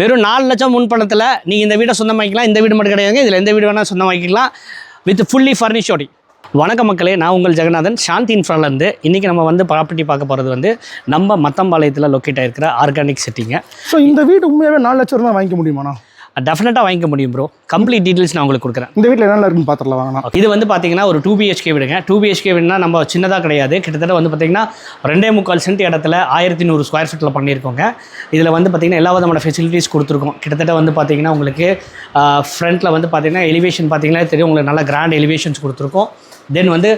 வெறும் நாலு லட்சம் முன் பணத்தில் நீங்கள் இந்த வீடை சொந்தமாக்கிக்கலாம். இந்த வீடு மட்டும் கிடையாதுங்க. இதில் எந்த வீடு வேணால் சொந்தமாக்கிக்கலாம். வித் ஃபுல்லி ஃபர்னிஷோடி வணக்க மக்களே நான் உங்கள் ஜெகநாதன். சாந்தி இன்ஃப்ராலேருந்து இன்றைக்கி நம்ம வந்து ப்ராப்பர்ட்டி பார்க்க போகிறது வந்து நம்ம மத்தம்பாளையத்தில் லொக்கேட் ஆகிருக்கிற ஆர்கானிக் செட்டிங்க ஸோ இந்த வீடு உண்மையாகவே நாலு லட்சம் தான் வாங்கிக்க முடியுமாண்ணா? டெஃபினட்டாக வாங்கிக்க முடியும் ப்ரோ கம்ப்ளீட் டீட்டெயில்ஸ் நான் உங்களுக்கு கொடுக்குறேன். இந்த வீட்டில் என்னென்ன இருக்குன்னு பார்த்துடலாம் வாங்கண்ணா இது வந்து பார்த்தீங்கன்னா ஒரு டூ பிஹெச்கே வீடுங்க. டூ பிஹெச்கே வீடுனா நம்ம சின்னதாக கிடையாது. கிட்டத்தட்ட வந்து பார்த்தீங்கன்னா ரெண்டே முக்கால் சென்ட் இடத்துல ஆயிரத்தி நூறு ஸ்கொயர் ஃபீட்டில் பண்ணியிருக்கோங்க. இதில் வந்து பார்த்தீங்கன்னா எல்லா விதமான ஃபெசிலிட்டிஸ் கொடுத்துருக்கோம். கிட்டத்தட்ட வந்து பார்த்தீங்கன்னா உங்களுக்கு ஃப்ரண்ட்டில் வந்து பார்த்தீங்கன்னா எலிவேஷன் பார்த்தீங்கன்னா தெரியும். உங்களுக்கு நல்ல கிராண்ட் எலிவேஷன்ஸ் கொடுத்துருக்கோம். தென் வந்து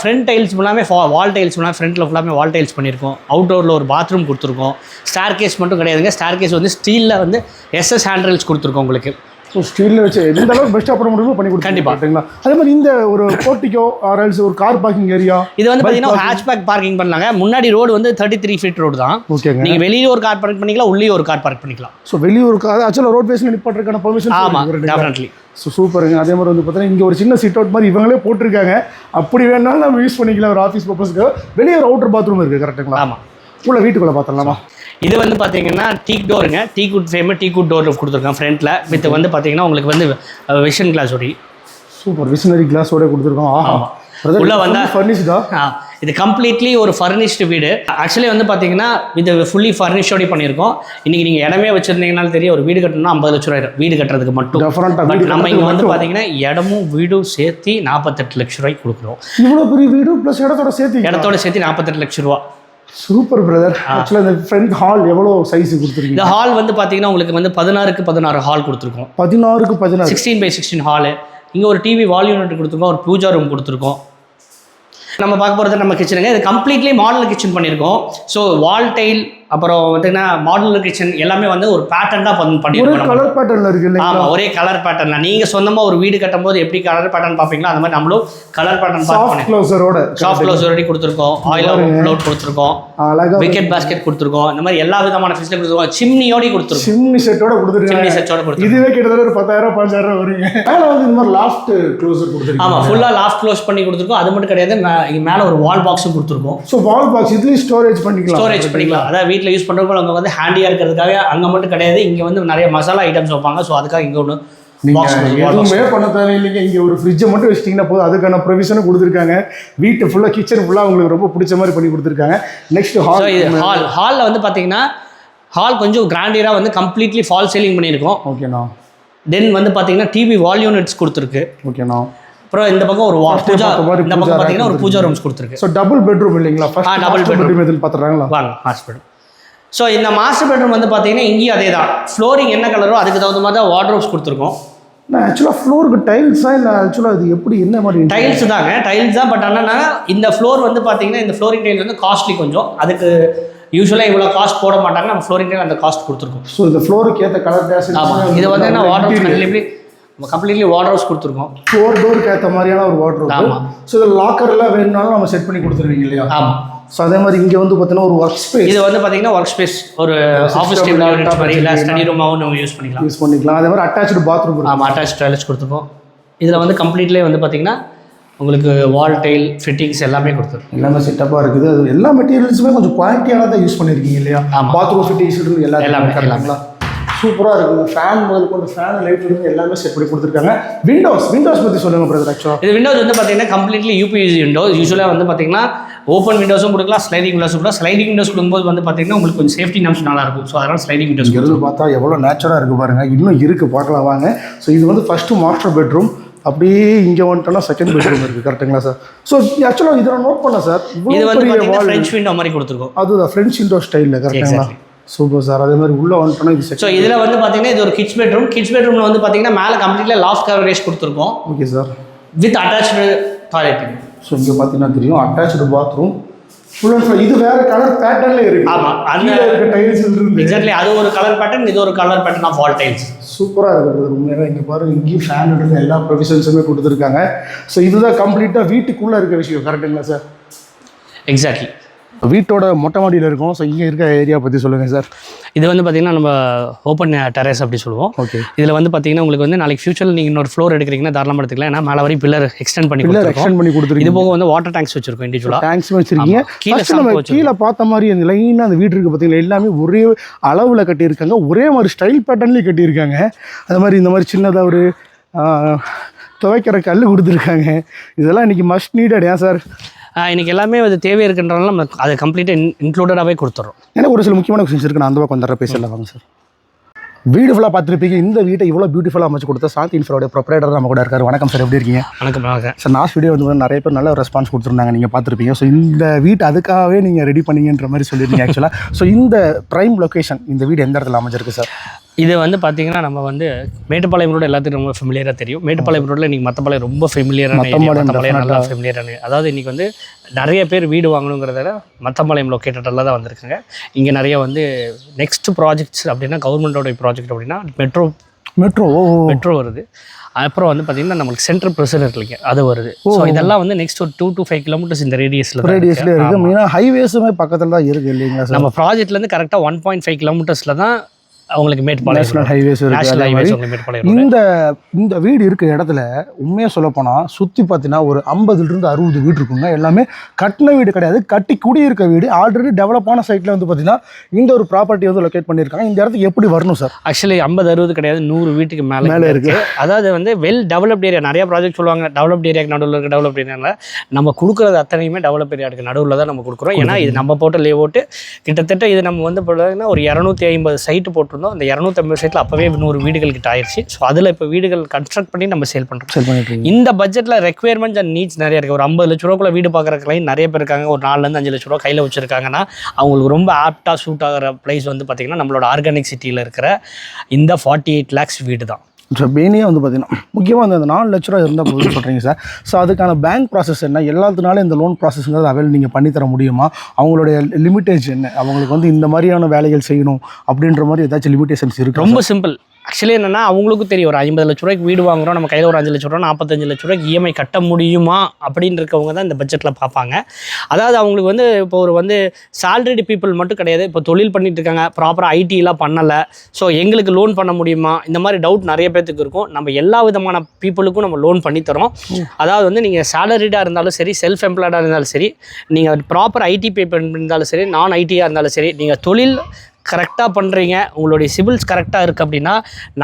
ஃப்ரண்ட் டைல்ஸ் ஃபுல்லாமே வால் டைல்ஸ் ஃபுல்லாக ஃப்ரண்ட்டில் ஃபுல்லாமே வால் டைல்ஸ் பண்ணியிருக்கோம் அவுட்டோரில் ஒரு பாத்ரூம் கொடுத்துருக்கோம். ஸ்டார் கேஸ் மட்டும் கிடையாதுங்க ஸ்டார் கேஸ் வந்து ஸ்டீலில் வந்து எஸ்எஸ் ஹேண்ட்ரைல்ஸ் கொடுத்துருக்கோம் உங்களுக்கு. ஸோ ஸ்டீலில் வச்சு எந்த அளவுக்கு பெஸ்ட்டாக பண்ண முடியுமோ பண்ணி கொடுத்து கண்டிப்பா. கரெக்டுங்களா அதே மாதிரி இந்த ஒரு போர்ட்டிக்கோ ஆர்எல்ஸ் ஒரு கார் பார்க்கிங் ஏரியா இது வந்து பார்த்தீங்கன்னா ஒரு ஹேட்ச்பேக் பார்க்கிங் பண்ணலாங்க. முன்னாடி ரோடு வந்து தேர்ட்டி த்ரீ ஃபீட் ரோடு தான். ஓகேங்க. நீங்கள் வெளியே ஒரு கார் பார்க் பண்ணிக்கலாம் உள்ளே ஒரு கார் பார்க் பண்ணிக்கலாம். ஸோ வெளியூர் கார் ஆக்சுவலாக ரோட் பேஸில் நிப்பாட்டுறதுக்கான பெர்மிஷன் ஆமாம் டெஃபினெட்லி ஸோ சூப்பருங்க அதே மாதிரி வந்து பார்த்தீங்கன்னா இங்கே ஒரு சின்ன சிட் அவுட் மாதிரி இவங்களே போட்டிருக்காங்க. அப்படி வேணாலும் நம்ம யூஸ் பண்ணிக்கலாம். ஒரு ஆஃபீஸ் பர்பஸ்க்கு வெளியே ஒரு அவுட்டர் பாத்ரூம் இருக்குது கரெக்டுங்களா ஆமாம் உள்ள வீட்டுக்குள்ளே பார்த்துடலாமா இது வந்து பார்த்தீங்கன்னா teak டோருங்க teak wood frame teak wood door கொடுத்துருக்கேன் ஃப்ரண்ட்டில் வித் வந்து பார்த்தீங்கன்னா உங்களுக்கு வந்து விஷன் கிளாஸ் ஒடி சூப்பர் விசினரி கிளாஸோட கொடுத்துருக்கோம் ஆஹா. உள்ள வந்தா- ஃபர்னிஷ்டா ஆ, இது கம்ப்ளீட்லி ஒரு ஃபர்னிஷ்டு வீடு. ஆக்சுவலி வந்து பார்த்தீங்கன்னா இது ஃபுல்லி ஃபர்னிஷோடி பண்ணியிருக்கோம். இன்றைக்கி நீங்கள் இடமே வச்சுருந்தீங்கனாலும் தெரியும் ஒரு வீடு கட்டணும்னா ஐம்பது லட்ச ரூபாய் வீடு கட்டுறதுக்கு மட்டும். பட் நம்ம இங்கே வந்து. பார்த்தீங்கன்னா இடமும் வீடும் சேர்த்து நாற்பத்தெட்டு லட்ச ரூபாய்க்கு கொடுக்குறோம். இவ்வளோ பெரிய வீடு ப்ளஸ் இடத்தோட சேர்த்து இடத்தோட சேர்த்து நாற்பத்தெட்டு லட்ச ரூபா சூப்பர் பிரதர் ஆக்சுவலாக இந்த ஃப்ரண்ட் ஹால் எவ்வளோ சைஸ் கொடுத்துருக்கீங்க? இந்த ஹால் வந்து பார்த்தீங்கன்னா உங்களுக்கு வந்து பதினாறுக்கு பதினாறு ஹால் கொடுத்துருக்கோம். பதினாறுக்கு பதினாறு. சிக்ஸ்டீன் பை சிக்ஸ்டீன் ஹாலு இங்கே ஒரு டிவி வால் யூனிட் கொடுத்துருக்கோம். ஒரு பூஜா ரூம் கொடுத்துருக்கோம். நம்ம பார்க்க போகிறது நம்ம கிச்சனுங்க இது கம்ப்ளீட்லி மாடல் கிச்சன் பண்ணியிருக்கோம். ஸோ வால் டைல் அப்புறம் பார்த்தீங்கன்னா மாடல் கிச்சன் எல்லாமே வந்து ஒரு பேட்டர்ன் தான் பண்ணி. கலர் பேட்டர்ல இருக்கு ஆமாம் ஒரே கலர் பேட்டர்ன் தான். நீங்கள் சொந்தமாக ஒரு வீடு கட்டும்போது எப்படி கலர் பேட்டர்ன் பார்ப்பீங்களோ அந்த மாதிரி நம்மளும் கலர் பேட்டர்ன் சாஃப்ட் க்ளோசரோட சாஃப்ட் க்ளோஸ் ரெடி கொடுத்துருக்கோம். ஆயில் அவுட் கொடுத்துருக்கோம். விக்கெட் பாஸ்கெட் கொடுத்துருக்கோம். இந்த மாதிரி எல்லா விதமான ஃபெசிலிட்டி கொடுத்துருக்கோம். சிம்னியோடய கொடுத்துருக்கோம். சிம்னி செட்டோட கொடுத்துருக்காங்க. சிம்னி செட்டோட கொடுத்துருக்கோம். இதுவே கிட்டத்தட்ட ஒரு பத்தாயிரம் ரூபாய் வருங்க மேல வந்து இந்த மாதிரி லாஃப்ட் க்ளோசர் கொடுத்துருக்கீங்க. ஆமாம் ஃபுல்லாக லாஃப்ட் க்ளோஸ் பண்ணி கொடுத்துருக்கோம். அது மட்டும் கிடையாது மேலே ஒரு வால் பாக்ஸும் கொடுத்துருக்கோம். ஸோ வால் பாக்ஸ் இதுலயும் ஸ்டோரேஜ் பண்ணிக்கலாம். ஸ்டோரேஜ் பண்ணிக்கலாம். அதாவது வீட்டில் யூஸ் பண்ணுறவங்க அவங்க வந்து ஹேண்டியாக இருக்கிறதுக்காக அங்கே மட்டும் கிடையாது. இங்கே வந்து நிறைய மசாலா ஐட்டம்ஸ் வைப்பாங்க. ஸோ அதுக்காக இங்கே ஒன்று எதுவுமே பண்ண தேவையில்லைங்க. இங்க ஒரு ஃப்ரிட்ஜை மட்டும் வச்சிட்டிங்கன்னா போதும். அதுக்கான ப்ரொவிஷனும் கொடுத்துருக்காங்க. வீட்டு ஃபுல்லா கிச்சன் ஃபுல்லா உங்களுக்கு ரொம்ப பிடிச்ச மாதிரி பண்ணி கொடுத்துருக்காங்க. நெக்ஸ்ட் ஹால் ஹால் ஹாலில் வந்து பார்த்தீங்கன்னா ஹால் கொஞ்சம் கிராண்டியராக வந்து கம்ப்ளீட்லி ஃபால் சீலிங் பண்ணியிருக்கோம். ஓகேண்ணா தென் வந்து பார்த்தீங்கன்னா டிவி வால் யூனிட்ஸ் கொடுத்துருக்கு. ஓகேண்ணா அப்புறம் இந்த பக்கம் ஒரு பூஜா இந்த பக்கம் பார்த்தீங்கன்னா ஒரு பூஜா ரூம்ஸ் கொடுத்துருக்கு. ஸோ டபுள் பெட்ரூம் இல்லைங்களா? டபுள் பெட்ரூம் எதில் பார்த்துறாங்களா வாங்க பெட்ரூம் ஸோ இந்த மாஸ்டர் பெட்ரூம் வந்து பார்த்தீங்கன்னா இங்கேயும் அதே தான் ஃப்ளோரிங் என்ன கலரோ அதுக்கு தகுந்த மாதிரி தான் வார்ட்ரோப்ஸ் கொடுத்துருக்கோம். நான் ஆக்சுவலாக ஃப்ளோருக்கு டைல்ஸா இல்லை ஆக்சுவலாக இது எப்படி என்ன மாதிரி டைல்ஸ் தாங்க. டைல்ஸ் தான் பட் என்னன்னா இந்த ஃப்ளோர் வந்து பார்த்தீங்கன்னா இந்த ஃப்ளோரிங் டைல்ஸ் வந்து காஸ்ட்லி கொஞ்சம். அதுக்கு யூஸ்வலாக இவ்வளோ காஸ்ட் போட மாட்டாங்க. நம்ம ஃப்ளோரிங் டைல் அந்த காஸ்ட் கொடுத்துருக்கோம். ஸோ இந்த ஃப்ளோருக்கு ஏற்ற கலர் டேஸ் ஆமாம் இது வந்து என்ன வார்ட்ரோப்ஸ் கம்ப்ளீட்லி கம்ப்ளீட்லி வார்ட்ரோப்ஸ் கொடுத்துருக்கோம். ஃபோர் டோருக்கு ஏற்ற மாதிரியான ஒரு வாட்டர் ஆமா. ஸோ இது லாக்கர்லாம் வேணும்னாலும் நம்ம செட் பண்ணி கொடுத்துருவீங்க இல்லையா? ஆமாம் ஸோ அதே மாதிரி இங்கே வந்து பார்த்தீங்கன்னா ஒரு ஒர்க் ஸ்பேஸ் இது வந்து பார்த்தீங்கன்னா ஒர்க் ஸ்பேஸ் ஒரு ஆஃபீஸ் டேபிள். ஸ்டடி ரூமாகவும் நம்ம யூஸ் பண்ணிக்கலாம். யூஸ் பண்ணிக்கலாம். அதே மாதிரி அட்டாச்சு பாத்ரூம் இருக்கும் ஆமாம் அட்டாச் டாய்லெட்ஸ் கொடுத்துருக்கோம். இதில் வந்து கம்ப்ளீட்லேயே வந்து பார்த்தீங்கன்னா உங்களுக்கு வால் டைல் ஃபிட்டிங்ஸ் எல்லாமே கொடுத்துருக்கோம். எல்லாமே செட்டப்பாக இருக்குது. அது எல்லா மெட்டீரியல்ஸுமே கொஞ்சம் குவாலிட்டியான தான் யூஸ் பண்ணியிருக்கீங்க இல்லையா. பாத்ரூம் ஃபிட்டிங்ஸ் இருந்து எல்லாமே, கரெக்டுங்களா சூப்பராக இருக்குது ஃபேன் முதல் கொண்டு ஃபேன் லைட் இருந்து எல்லாமே செட் பண்ணி கொடுத்துருக்காங்க. விண்டோஸ் விண்டோஸ் பற்றி சொல்லுங்கள் பிரதர் ஆக்சுவலாக இது விண்டோஸ் வந்து பார்த்தீங்கன்னா கம்ப்ளீட்லி யூபிஎஸ் விண்டோஸ் யூஸ்வலாக வந்து பார்த்தீங்கன்னா ஓப்பன் விண்டோஸும் கொடுக்கலாம் ஸ்லைடிங் விண்டோஸும் கொடுக்கலாம். ஸ்லைடிங் விண்டோஸ் கொடுக்கும்போது வந்து பார்த்தீங்கன்னா உங்களுக்கு கொஞ்சம் சேஃப்டி நம்ஸ் நல்லா இருக்கும். ஸோ அதனால் ஸ்லைடிங் விண்டோஸ் இருந்து பார்த்தா எவ்வளோ நேச்சராக இருக்குது பாருங்க. இன்னும் இருக்குது பார்க்கலாம் வாங்க. ஸோ இது வந்து ஃபஸ்ட்டு மாஸ்டர் பெட்ரூம் அப்படியே இங்கே வந்துட்டோம்னா செகண்ட் பெட்ரூம் இருக்குது கரெக்ட்டுங்களா சார் ஸோ ஆக்சுவலாக இதை நான் நோட் பண்ணேன் சார் இது வந்து. ஃப்ரெஞ்ச் விண்டோ மாதிரி கொடுத்துருக்கோம். அதுதான் ஃப்ரெண்ட்ஸ் இண்டோ ஸ்டைலில் கரெக்டுங்களா. சூப்பர் சார் அதே மாதிரி உள்ளே வந்துட்டோன்னா இது ஸோ இதில் வந்து பார்த்தீங்கன்னா இது ஒரு கிட்ஸ் பெட்ரூம் கிட்ஸ் பெட்ரூமில் வந்து பார்த்தீங்கன்னா மேலே கம்ப்ளீட்ல லாஃப்ட் கவரேஜ் கொடுத்துருக்கோம். Okay sir with attach toilet so இங்கே பார்த்தீங்கன்னா தெரியும் attach bathroom full and full இது வேற கலர் பேட்டர்ன்ல இருக்கு. ஆமா, அந்த- இருக்க டைல்ஸ் இருந்து. எக்ஸாக்ட்லி அது ஒரு கலர் பேட்டர்ன் இது ஒரு colour pattern of wall tiles சூப்பராக இருக்குது உண்மையாக இங்கே பாருங்க இங்கேயும் ஃபேன் இருந்து எல்லா ப்ரொவிஷன்ஸுமே கொடுத்துருக்காங்க. ஸோ இதுதான் கம்ப்ளீட்டாக வீட்டுக்குள்ளே இருக்க விஷயம் கரெக்டுங்களா சார் எக்ஸாக்ட்லி வீட்டோட மொட்டை மாடியில் இருக்கும். ஸோ இங்கே இருக்க ஏரியா பற்றி சொல்லுங்கள் சார் இது வந்து பார்த்தீங்கன்னா நம்ம ஓப்பன் டெரஸ் அப்படி சொல்லுவோம். ஓகே இதில் வந்து பார்த்தீங்கன்னா உங்களுக்கு வந்து நாளைக்கு ஃபியூச்சரில் நீங்கள் இன்னொரு ஃப்ளோர் எடுக்கிறீங்கன்னா தாராளமாக எடுத்துக்கலாம். ஏன்னா மேலே வரையும் பில்லர் எக்ஸ்டெண்ட் பண்ணி பில்லர் எக்ஸ்டெண்ட் பண்ணி இது கொடுத்துருக்கீங்க போக வந்து வாட்டர் டேங்க்ஸ் வச்சிருக்கோம் இண்டிவிஜுவலாக டேங்க்ஸ் வச்சிருக்கீங்க. கீழே. கீழே பார்த்த மாதிரி அந்த லைனாக அந்த வீடு இருக்குது பார்த்தீங்களா எல்லாமே ஒரே அளவில் கட்டியிருக்காங்க. ஒரே மாதிரி ஸ்டைல் பேட்டர்ன்லேயும் கட்டியிருக்காங்க. அந்த மாதிரி இந்த மாதிரி சின்னதாக ஒரு துவைக்கிற கல் கொடுத்துருக்காங்க. இதெல்லாம் இன்னைக்கு மஸ்ட் நீடட் ஏன் சார் இன்னைக்கு எல்லாமே அது தேவை இருக்குன்றனால நம்ம அதை கம்ப்ளீட்டாக இன்க்ளூடடாகவே கொடுத்துட்றோம் எனக்கு ஒரு சில முக்கியமான கொஸ்டின்ஸ் இருக்கு. நான் அந்த பக்கம் வந்துடுற பேசல வாங்க சார். வீடு ஃபுல்லாக பார்த்துருப்பீங்க. இந்த வீட்டை இவ்வளோ பியூட்டிஃபுல்லாக அமைச்சு கொடுத்த சாந்தி இன்ஃபரோட ப்ரொப்ரேட்டர் நம்ம கூட இருக்காரு. வணக்கம் சார் எப்படி இருக்கீங்க? வணக்கம் வணக்கம் சார் லாஸ்ட் வீடியோ வந்து நிறைய பேர் நல்ல ரெஸ்பான்ஸ் கொடுத்துருந்தாங்க. நீங்கள் பார்த்துருப்பீங்க. ஸோ இந்த வீட்டு அதுக்காகவே நீங்கள் ரெடி பண்ணீங்கன்ற மாதிரி சொல்லியிருந்தீங்க ஆக்சுவலாக ஸோ இந்த ப்ரைம் லொகேஷன் இந்த வீடு எந்த இடத்துல அமைஞ்சிருக்கு சார்? இது வந்து பார்த்தீங்கன்னா நம்ம வந்து மேட்டுப்பாளையம் ரோடு எல்லாத்துக்கும் ரொம்ப ஃபெமிலியராக தெரியும். மேட்டுப்பாளையம் ரோட்டில் இன்றைக்கி மத்தப்பாளையம் ரொம்ப ஃபெமிலியரான மத்தப்பாளையம் நல்லா. ஃபெமிலியரான அதாவது இன்றைக்கி வந்து நிறைய பேர் வீடு வாங்கணுங்கிறத மத்தம்பாளையம் லொக்கேட்டடில் தான் வந்திருக்காங்க. இங்கே நிறைய வந்து நெக்ஸ்ட் ப்ராஜெக்ட்ஸ் அப்படின்னா கவர்மெண்டோட ப்ராஜெக்ட் அப்படின்னா மெட்ரோ மெட்ரோ மெட்ரோ வருது. அப்புறம் வந்து பார்த்தீங்கன்னா நம்மளுக்கு சென்ட்ரல் ப்ரெசிடென்ட் இல்லைங்க அது வருது. ஸோ இதெல்லாம் வந்து நெக்ஸ்ட் ஒரு டூ டு ஃபைவ் கிலோமீட்டர்ஸ் இந்த ரேடியஸில் ரேடியஸ்லேயே இருக்குது மெயினாக ஹைவேஸுமே பக்கத்தில் தான் இருக்குது இல்லைங்களா சார் நம்ம ப்ராஜெக்ட்லேருந்து கரெக்டாக ஒன் பாயிண்ட் ஃபைவ் கிலோமீட்டர்ஸில் தான் அவங்களுக்கு மேட்டுப்பாளையம் ஹைவேஸ் இருக்குது road. இந்த இந்த வீடு இருக்க இடத்துல உண்மையாக சொல்லப்போனால் சுற்றி பார்த்தீங்கன்னா ஒரு ஐம்பதுலேருந்து அறுபது வீடு இருக்குங்க. எல்லாமே கட்டின வீடு கிடையாது. கட்டி குடியிருக்க வீடு. ஆல்ரெடி டெவலப்பான சைட்டில் வந்து பார்த்தீங்கன்னா இந்த ஒரு ப்ராப்பர்ட்டி வந்து லொக்கேட் பண்ணியிருக்காங்க. இந்த இடத்துக்கு எப்படி வரணும் சார் ஆக்சுவலி ஐம்பது அறுபது கிடையாது. நூறு வீட்டுக்கு மேலே மேலே இருக்கு. அதாவது வந்து வெல் டெவலப்ட் ஏரியா நிறைய ப்ராஜெக்ட் சொல்லுவாங்க. டெவலப்ட் ஏரியாக்கு நடுவில் இருக்க டெவலப்ட் ஏரியாவில் நம்ம கொடுக்குறது அத்தனையுமே டெவலப் ஏரியாவுக்கு நடுவில் தான் நம்ம கொடுக்குறோம். ஏன்னா இது நம்ம போட்ட லே ஓட்டு கிட்டத்தட்ட இது நம்ம வந்து பார்த்தீங்கன்னா ஒரு இரநூத்தி ஐம்பது சைட்டு போட்டிருந்தோம் அந்த இரநூத்தி ஐம்பது சைட்டில் அப்போவே நூறு வீடுகள் கிட்ட ஆயிடுச்சு ஸோ அதில் இப்போ வீடுகள் கன்ஸ்ட்ரக்ட் பண்ணி நம்ம சேல் பண்ணுறோம் செல் பண்ணிட்டு இருக்கீங்க. இந்த பட்ஜெட்டில் ரெக்குயர்மெண்ட்ஸ் அண்ட் நீட்ஸ் நிறைய இருக்குது ஒரு ஐம்பது லட்ச ரூபாக்குள்ள வீடு பார்க்குற கிளைண்ட் நிறைய பேர் இருக்காங்க. ஒரு நாலுலேருந்து அஞ்சு லட்ச ரூபா கையில் வச்சுருக்காங்கன்னா அவங்களுக்கு ரொம்ப ஆப்டாக சூட் ஆகிற ப்ரைஸ் வந்து பார்த்திங்கன்னா நம்மளோட ஆர்கானிக் சிட்டியில் இருக்கிற இந்த ஃபார்ட்டி எயிட் லேக்ஸ் வீடு தான் ஸோ மெயினே வந்து பார்த்தீங்கன்னா முக்கியமாக அந்த அந்த நாலு லட்ச ரூபா இருந்தால் போதும் சொல்கிறீங்க சார் ஸோ அதுக்கான பேங்க் ப்ராசஸ் என்ன? எல்லாத்துனாலும் இந்த லோன் ப்ராசஸ்ங்கிறது அவைல் நீங்கள் பண்ணித்தர முடியுமா? அவங்களுடைய லிமிட்டேஜ் என்ன? அவங்களுக்கு வந்து இந்த மாதிரியான வேலைகள் செய்யணும் அப்படின்ற மாதிரி ஏதாச்சும் லிமிட்டேஷன்ஸ் இருக்குது ரொம்ப சிம்பிள் ஆக்சுவலி என்னென்னா அவங்களுக்கும் தெரியும். ஒரு ஐம்பது லட்ச ரூபாய்க்கு வீடு வாங்குறோம் நம்ம கையில் ஒரு அஞ்சு லட்ச ரூபா நாற்பத்தஞ்சு லட்ச ரூபாய்க்கு இஎம்ஐ கட்ட முடியுமா அப்படின்னு இருக்கவங்க தான் இந்த பட்ஜெட்டில் பார்ப்பாங்க. அதாவது அவங்களுக்கு வந்து இப்போ ஒரு வந்து சேலரிடு பீப்புள் மட்டும் கிடையாது. இப்போ தொழில் பண்ணிட்டு இருக்காங்க ப்ராப்பராக ஐடிலாம் பண்ணலை. ஸோ எங்களுக்கு லோன் பண்ண முடியுமா? இந்த மாதிரி டவுட் நிறைய பேர்த்துக்கு இருக்கும். நம்ம எல்லா விதமான பீப்புளுக்கும் நம்ம லோன் பண்ணி தரோம். அதாவது வந்து நீங்கள் சேலரிடாக இருந்தாலும் சரி செல்ஃப் எம்ப்ளாய்டாக இருந்தாலும் சரி நீங்கள் ப்ராப்பர் ஐடி பே பண்ணியிருந்தாலும் சரி நான் ஐடியாக இருந்தாலும் சரி நீங்கள் தொழில் கரெக்டாக பண்ணுறீங்க உங்களுடைய சிபில்ஸ் கரெக்டாக இருக்குது அப்படின்னா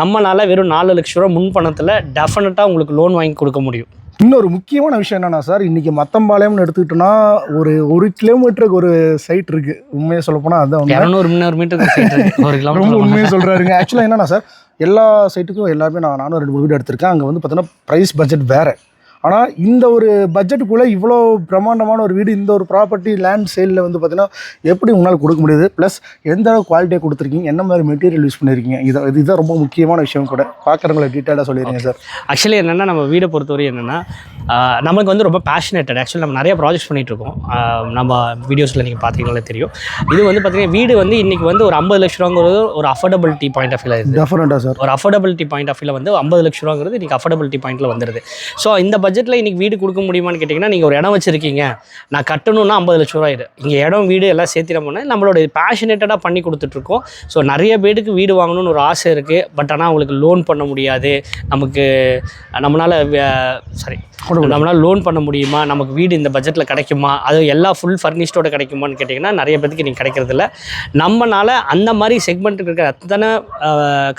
நம்மளால் வெறும் நாலு லட்ச ரூபா முன் பணத்தில் டெஃபினட்டாக உங்களுக்கு லோன் வாங்கி கொடுக்க முடியும். இன்னொரு முக்கியமான விஷயம் என்னன்னா சார் இன்னைக்கு மத்தம்பாளையம்னு எடுத்துக்கிட்டோன்னா ஒரு ஒரு கிலோமீட்டருக்கு ஒரு சைட் இருக்கு. உண்மையை சொல்ல போனால் அதான் உண்மை. இரநூறு முந்நூறு மீட்டருக்கு ஒரு கிலோமீட்டர் உண்மையை சொல்கிறாருங்க ஆக்சுவலாக என்னன்னா சார் எல்லா சைட்டுக்கும் எல்லாருமே நான் நானும் ரெண்டு மூணு வீடு எடுத்திருக்கேன். அங்கே வந்து பார்த்தீங்கன்னா ப்ரைஸ் பட்ஜெட் வேறு. ஆனால் இந்த ஒரு பட்ஜெட்டுக்குள்ளே இவ்வளோ பிரம்மாண்டமான ஒரு வீடு இந்த ஒரு ப்ராப்பர்ட்டி லேண்ட் சேலில் வந்து பார்த்தீங்கன்னா எப்படி உங்களால் கொடுக்க முடியுது? ப்ளஸ் எந்த அளவு குவாலிட்டியாக கொடுத்துருக்கீங்க? என்ன மாதிரி மெட்டீரியல் யூஸ் பண்ணியிருக்கீங்க இதை இதுதான் ரொம்ப முக்கியமான விஷயம் கூட. பார்க்குறவங்கள டீட்டெயிலாக சொல்லிடுங்க சார் ஆக்சுவலி என்னென்னா நம்ம வீடை பொறுத்தவரை என்னென்னா நமக்கு வந்து ரொம்ப பேஷனேட்டட் ஆக்சுவலி நம்ம நிறைய ப்ராஜெக்ட்ஸ் ஆஹ் நம்ம வீடியோஸில் நீங்கள் பார்த்தீங்கனாலே தெரியும். இது வந்து பார்த்தீங்கன்னா வீடு வந்து இன்றைக்கி வந்து ஒரு ஐம்பது லட்ச ரூபாங்கிறது ஒரு அஃபோர்டபிலிட்டி பாயிண்ட் ஆஃப் வியூவில் இருக்குது சார் ஒரு அஃபோர்டபிலிட்டி பாயிண்ட் ஆஃப் வியூவில் வந்து ஐம்பது லட்ச ரூபாங்கிறது இன்றைக்கி அஃபோர்டபிலிட்டி பாயிண்ட்டில் வந்துருது. ஸோ இந்த பட்ஜெட்டில் இன்றைக்கி வீடு கொடுக்க முடியுமான்னு கேட்டிங்கன்னா நீங்கள் ஒரு இடம் வச்சுருக்கீங்க. நான் கட்டணும்னா ஐம்பது லட்ச ரூபா இது இங்கே இடம் வீடு எல்லாம் சேர்த்து நம்ம நம்மளோட பேஷனேட்டடாக பண்ணி கொடுத்துட்ருக்கோம். ஸோ நிறைய பேருக்கு வீடு வாங்கணும்னு ஒரு ஆசை இருக்குது பட் ஆனால் அவங்களுக்கு லோன் பண்ண முடியாது. நமக்கு நம்மளால் சாரி நம்மளால் லோன் பண்ண முடியுமா? நமக்கு வீடு இந்த பட்ஜெட்டில் கிடைக்குமா? அது எல்லா ஃபுல் ஃபர்னிஷ்டோட கிடைக்குமான்னு கேட்டிங்கன்னா நிறைய பேருக்கு நீங்கள் கிடைக்கிறதில்ல. நம்மனால அந்த மாதிரி செக்மெண்ட்டுக்கு இருக்கிற அத்தனை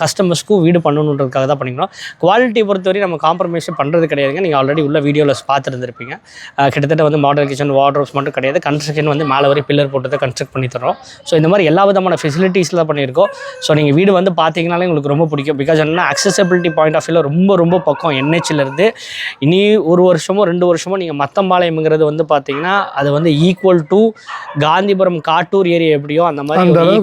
கஸ்டமர்ஸ்க்கும் வீடு பண்ணணுன்றதுக்காக தான் பண்ணிக்கிறோம். குவாலிட்டி பொறுத்தவரை நம்ம காம்ப்ரமைஸ் பண்ணுறது கிடையாதுங்க. நீங்கள் ஆல்ரெடி உள்ள வீடியோவில் பார்த்துருந்துருப்பீங்க. கிட்டத்தட்ட வந்து மாடல் கிச்சன் வார்ட்ரோப்ஸ் மட்டும் கிடையாது. கன்ஸ்ட்ரக்ஷன் வந்து மேலே வரை பில்லர் போட்டு கன்ஸ்ட்ரக்ட் பண்ணி தரோம் ஸோ இந்த மாதிரி எல்லா விதமான ஃபெசிலிட்டிஸில் பண்ணியிருக்கோம். ஸோ நீங்கள் வீடு வந்து பார்த்தீங்கனாலே உங்களுக்கு ரொம்ப பிடிக்கும். பிகாஸ் என்னன்னா அக்சசபிலிட்டி பாயிண்ட் ஆஃப் வியூவில் ரொம்ப ரொம்ப பக்கம் இருந்து இனி ஒரு வருஷமோ ரெண்டு வருஷமோ நீங்கள் மத்தம்பாளையம்ங்கிறது வந்து பார்த்தீங்கன்னா அது வந்து equal to Gandhipuram Kattur area எப்படியோ அந்த மாதிரி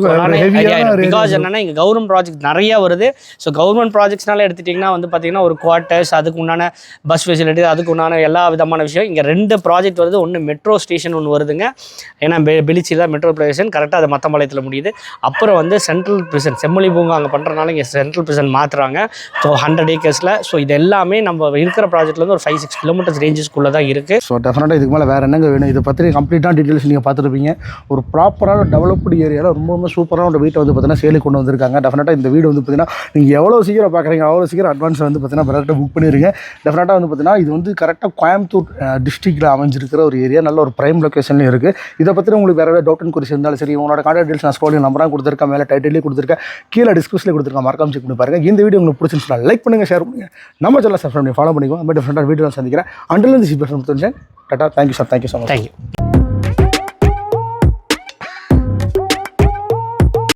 பிகாஸ் என்னன்னா இங்கே கவர்மெண்ட் ப்ராஜெக்ட் நிறைய வருது. ஸோ கவர்மெண்ட் ப்ராஜெக்ட்ஸ்னால எடுத்துட்டிங்கன்னா வந்து பார்த்தீங்கன்னா ஒரு குவார்ட்டர்ஸ் அதுக்கு உண்டான பஸ் ஃபெசிலிட்டி அதுக்கு உண்டான எல்லா விதமான விஷயம். இங்கே ரெண்டு ப்ராஜெக்ட் வருது. ஒன்று மெட்ரோ ஸ்டேஷன் ஒன்று வருதுங்க. ஏன்னா பெ பெலிச்சியில் தான் மெட்ரோ ஸ்டேஷன் கரெக்டாக அது மத்தம்பாளையத்தில் முடியுது. அப்புறம் வந்து சென்ட்ரல் பிரிசன் செம்மொழி பூங்கா அங்கே பண்ணுறதுனால இங்கே சென்ட்ரல் பிரிசன் மாற்றுறாங்க ஸோ ஹண்ட்ரட் ஏக்கர்ஸில் ஸோ இது எல்லாமே நம்ம இருக்கிற ப்ராஜெக்ட்லேருந்து ஒரு ஃபைவ் சிக்ஸ் கிலோமீட்டர்ஸ் ரேஞ்சஸ்க்குள்ளே தான் இருக்குது ஸோ டெஃபினட்டாக இதுக்கு மேலே வேறு என்னங்க வேணும்? இதை பற்றி கம்ப்ளீட்டாக டீட்டெயில்ஸ் நீங்கள் பார்த்துருப்பீங்க. ஒரு ப்ராப்பரான டெவலப்டு ஏரியாவில் ரொம்ப ரொம்ப சூப்பராக ஒரு வீட்டை வந்து பார்த்தீங்கன்னா சேலுக்கு கொண்டு வந்திருக்காங்க. டெஃபினட்டாக இந்த வீடு வந்து பார்த்தீங்கன்னா நீங்கள் எவ்வளோ சீக்கிரம் பார்க்குறீங்க அவ்வளோ சீக்கிரம் அட்வான்ஸ் வந்து பார்த்தீங்கன்னா கரெக்டாக புக் பண்ணிடுங்க டெஃபினட்டாக வந்து பார்த்தீங்கன்னா இது இது வந்து கரெக்டாக கோயம்புத்தூர் டிஸ்ட்ரிக்டில் அமைஞ்சிருக்கிற ஒரு ஏரியா நல்ல ஒரு ப்ரைம் லொக்கேஷன்லையும் இருக்குது இதை பற்றி உங்களுக்கு வேறு ஏதாவது டவுட் அண்ட் குறிச்சு இருந்தாலும் சரி உங்களோட கான்டாக்ட் டீல்ஸ் நான் ஸ்கோலிங் நம்பராக கொடுத்துருக்கேன் மேலே டைட்டிலே கொடுத்துருக்கேன் கீழே டிஸ்கிரிப்ஷனில் கொடுத்துருக்கேன் மறக்காம செக் பண்ணி பாருங்க. இந்த வீடியோ உங்களுக்கு பிடிச்சிருந்துச்சுன்னா லைக் பண்ணுங்கள் ஷேர் பண்ணுங்கள் நம்ம சேனல் சப்ஸ்கிரைப் பண்ணி ஃபாலோ பண்ணிக்கோ நம்ம டிஃப்ரெண்டாக வீடியோ சந்திக்கிறேன். அண்டில் இந்த சி பேசுகிறேன் tata thank you sir thank you so much thank you